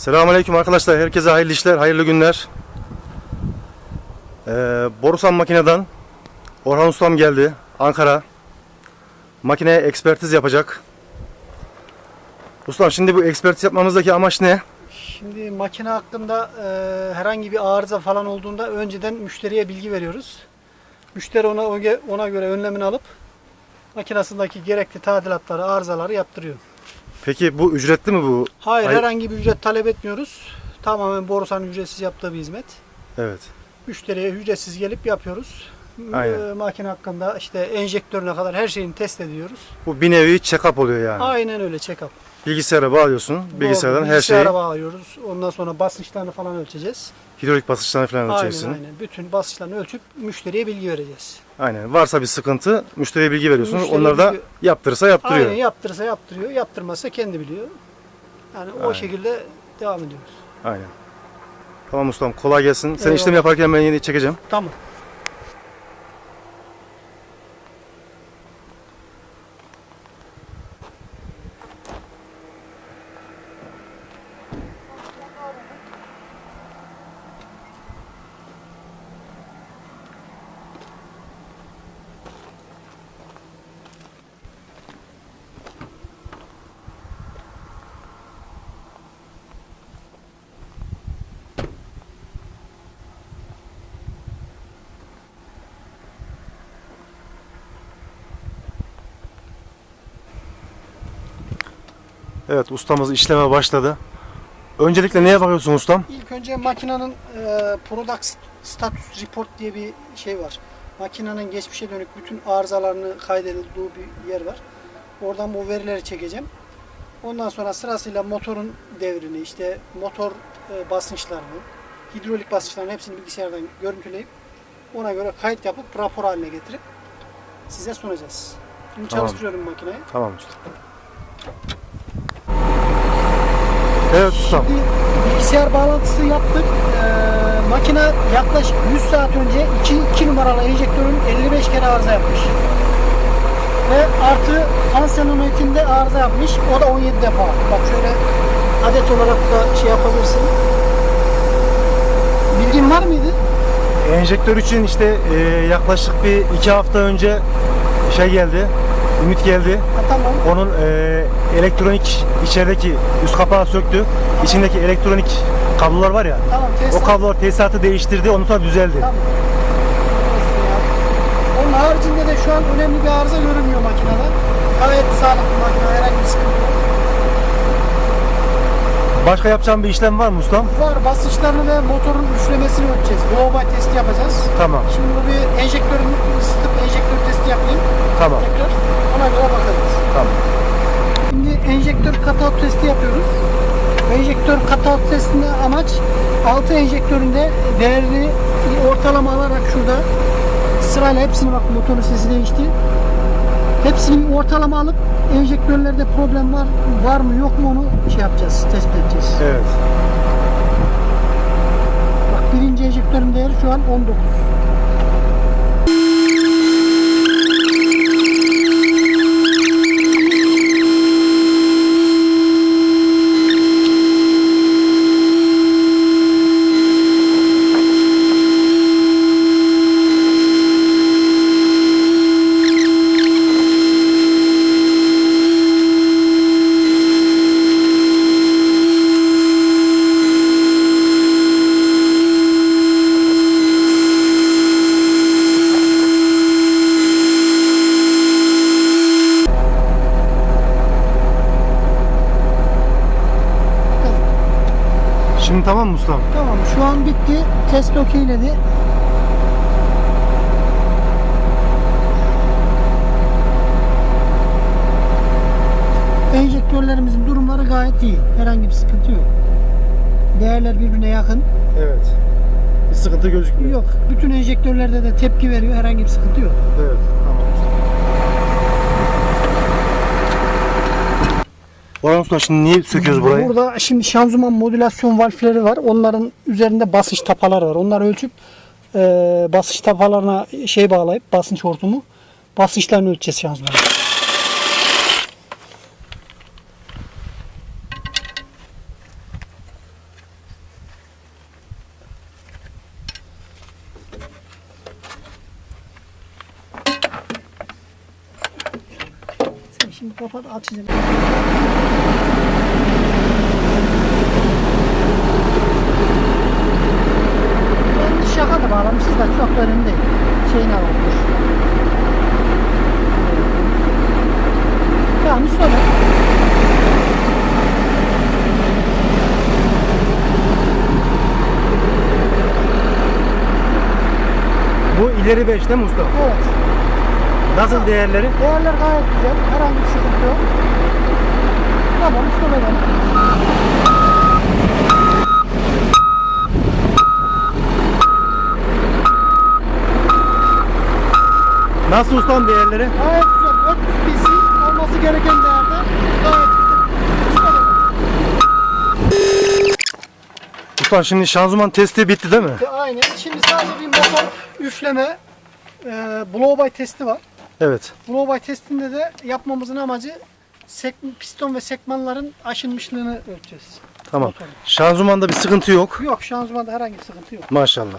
Selamünaleyküm arkadaşlar. Herkese hayırlı işler, hayırlı günler. Ee, Borusan makineden Orhan Ustam geldi. Ankara. Makineye ekspertiz yapacak. Ustam şimdi bu ekspertiz yapmamızdaki amaç ne? Şimdi makine hakkında e, herhangi bir arıza falan olduğunda önceden müşteriye bilgi veriyoruz. Müşteri ona ona göre önlemini alıp makinesindeki gerekli tadilatları, arızaları yaptırıyor. Peki bu ücretli mi bu? Hayır, Ay- herhangi bir ücret talep etmiyoruz. Tamamen Borusan ücretsiz yaptığı bir hizmet. Evet. Müşteriye ücretsiz gelip yapıyoruz. Aynen. E, makine hakkında işte enjektörüne kadar her şeyini test ediyoruz. Bu bir nevi check-up oluyor yani. Aynen öyle check-up. Bilgisayara bağlıyorsun. Bilgisayardan her şeyi, bilgisayara bağlıyoruz. Ondan sonra basınçlarını falan ölçeceğiz. Hidrolik basınçlarını falan Aynen ölçeceksin. aynen. Bütün basınçlarını ölçüp müşteriye bilgi vereceğiz. Aynen. Varsa bir sıkıntı müşteriye bilgi veriyorsun. Müşteriye Onlar da bilgi- yaptırırsa yaptırıyor. Aynen yaptırırsa yaptırıyor, yaptırmazsa kendi biliyor. Yani o Aynen. şekilde devam ediyoruz. Aynen. Tamam ustam kolay gelsin. Sen Eyvallah. işlem yaparken ben yine çekeceğim. Tamam. Evet ustamız işleme başladı. Öncelikle neye bakıyorsun ustam? İlk önce makinenin e, Product Status Report diye bir şey var. Makinenin geçmişe dönük bütün arızalarını kaydedildiği bir yer var. Oradan bu verileri çekeceğim. Ondan sonra sırasıyla motorun devrini, işte motor e, basınçlarını, hidrolik basınçlarını hepsini bilgisayardan görüntüleyip ona göre kayıt yapıp rapor haline getirip size sunacağız. Şimdi Tamam. çalıştırıyorum makineyi. Tamam ustam. Evet ustam. Şimdi bilgisayar bağlantısı yaptık. Ee, makine yaklaşık 100 saat önce 2, 2 numaralı enjektörün 55 kere arıza yapmış. Ve artı tansiyanometinde arıza yapmış. O da 17 defa. Bak şöyle adet olarak da şey yapabilirsin. Bilgin var mıydı? Enjektör için işte e, yaklaşık bir iki hafta önce şey geldi. Ümit geldi. Ha, tamam. Onun e, elektronik içerideki üst kapağı söktü. İçindeki elektronik kablolar var ya. Tamam. Tesla. O kablolar tesisatı değiştirdi. Ondan sonra düzeldi. Tamam. Onun haricinde de şu an önemli bir arıza görünmüyor makinede. Gayet sağlıklı makine. Herhangi bir sıkıntı yok. Başka yapacağım bir işlem var mı ustam? Var basınçlarını ve motorun üflemesini ölçeceğiz. Low testi yapacağız. Tamam. Şimdi bu bir enjektörün ısıtıp enjektör testi yapayım. Tamam. Tekrar ona göre bakarız. Tamam. Şimdi enjektör cutout testi yapıyoruz. Enjektör cutout testinde amaç 6 enjektöründe değerini ortalama alarak şurada sırayla hepsini bak motorun sesi değişti. Hepsini ortalama alıp enjektörlerde problem var var mı yok mu onu şey yapacağız, tespit edeceğiz. Evet. Bak birinci enjektörün değeri şu an 19. Şimdi tamam mı ustam? Tamam şu an bitti. Test okeyledi. Enjektörlerimizin durumları gayet iyi. Herhangi bir sıkıntı yok. Değerler birbirine yakın. Evet. Bir sıkıntı gözükmüyor. Yok. Bütün enjektörlerde de tepki veriyor. Herhangi bir sıkıntı yok. Evet. Orhan usta şimdi niye söküyoruz burayı? Burada şimdi şanzıman modülasyon valfleri var. Onların üzerinde basınç tapaları var. Onları ölçüp e, basınç tapalarına şey bağlayıp basınç hortumu basınçlarını ölçeceğiz şanzımanı. Şimdi kapat açacağım. Ben şaka da bağlamışız da çok önemli değil. Şeyine bakmış. Tamam sonra. Bu ileri 5 değil mi usta? Evet. Nasıl değerleri? Değerler gayet güzel. Herhangi bir sıkıntı yok. Tamam ben. Nasıl ustam değerleri? Gayet güzel. 400 PC olması gereken değerde. Gayet güzel. Ustam şimdi şanzıman testi bitti değil mi? Aynen. Şimdi sadece bir motor üfleme e, blow by testi var. Evet. Blow by testinde de yapmamızın amacı sek, piston ve sekmanların aşınmışlığını ölçeceğiz. Tamam. Motorun. Şanzımanda bir sıkıntı yok. Yok şanzımanda herhangi bir sıkıntı yok. Maşallah.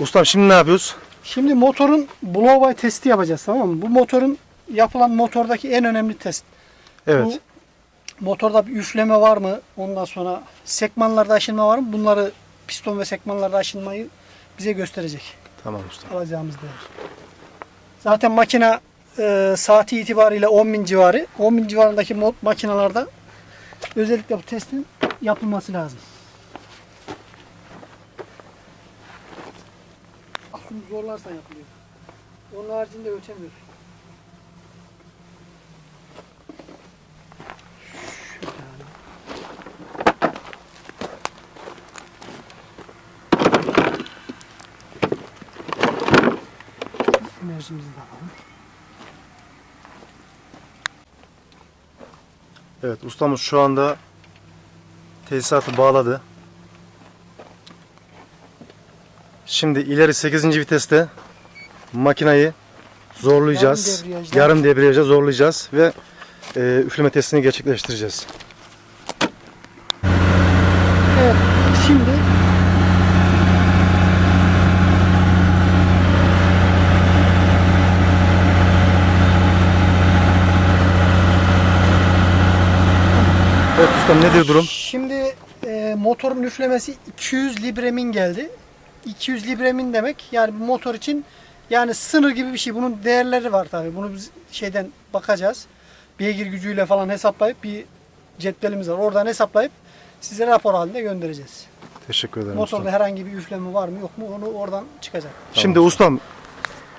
Ustam şimdi ne yapıyoruz? Şimdi motorun blow by testi yapacağız tamam mı? Bu motorun yapılan motordaki en önemli test. Evet. Bu motorda bir üfleme var mı? Ondan sonra sekmanlarda aşınma var mı? Bunları piston ve sekmanlarda aşınmayı bize gösterecek Tamam usta. alacağımız değer. Zaten makine e, saati itibariyle 10.000 civarı. 10.000 civarındaki mod makinalarda özellikle bu testin yapılması lazım. Aslında zorlarsa yapılıyor. Onun haricinde ölçemiyoruz. Enerjimizi de alalım. Evet ustamız şu anda tesisatı bağladı. Şimdi ileri 8. viteste makinayı zorlayacağız. Yarım debriyajla. Yarım debriyaja zorlayacağız ve e, üfleme testini gerçekleştireceğiz. Evet, şimdi Evet ustam nedir durum? Şimdi e, motorun üflemesi 200 libremin geldi. 200 libremin demek yani bu motor için yani sınır gibi bir şey. Bunun değerleri var tabii. Bunu biz şeyden bakacağız. Beygir gücüyle falan hesaplayıp bir cetvelimiz var. Oradan hesaplayıp size rapor halinde göndereceğiz. Teşekkür ederim Motorda ustam. herhangi bir üfleme var mı yok mu onu oradan çıkacak. Şimdi ustam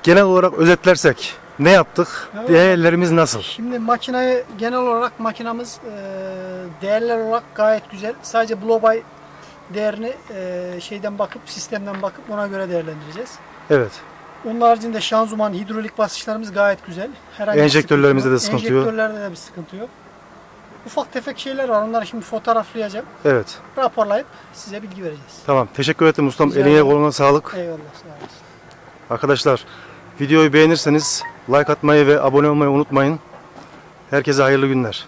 genel olarak özetlersek ne yaptık? Evet. Değerlerimiz nasıl? Şimdi makinayı genel olarak makinamız e, değerler olarak gayet güzel. Sadece blow by değerini e, şeyden bakıp sistemden bakıp ona göre değerlendireceğiz. Evet. Onun haricinde şanzıman, hidrolik basınçlarımız gayet güzel. Herhangi Enjektörlerimizde de sıkıntı yok. Enjektörlerde de bir sıkıntı yok. Ufak tefek şeyler var. Onları şimdi fotoğraflayacağım. Evet. Raporlayıp size bilgi vereceğiz. Tamam. Teşekkür ederim ustam. Rica Eline koluna sağlık. Eyvallah. Sağ olasın. Arkadaşlar videoyu beğenirseniz like atmayı ve abone olmayı unutmayın. Herkese hayırlı günler.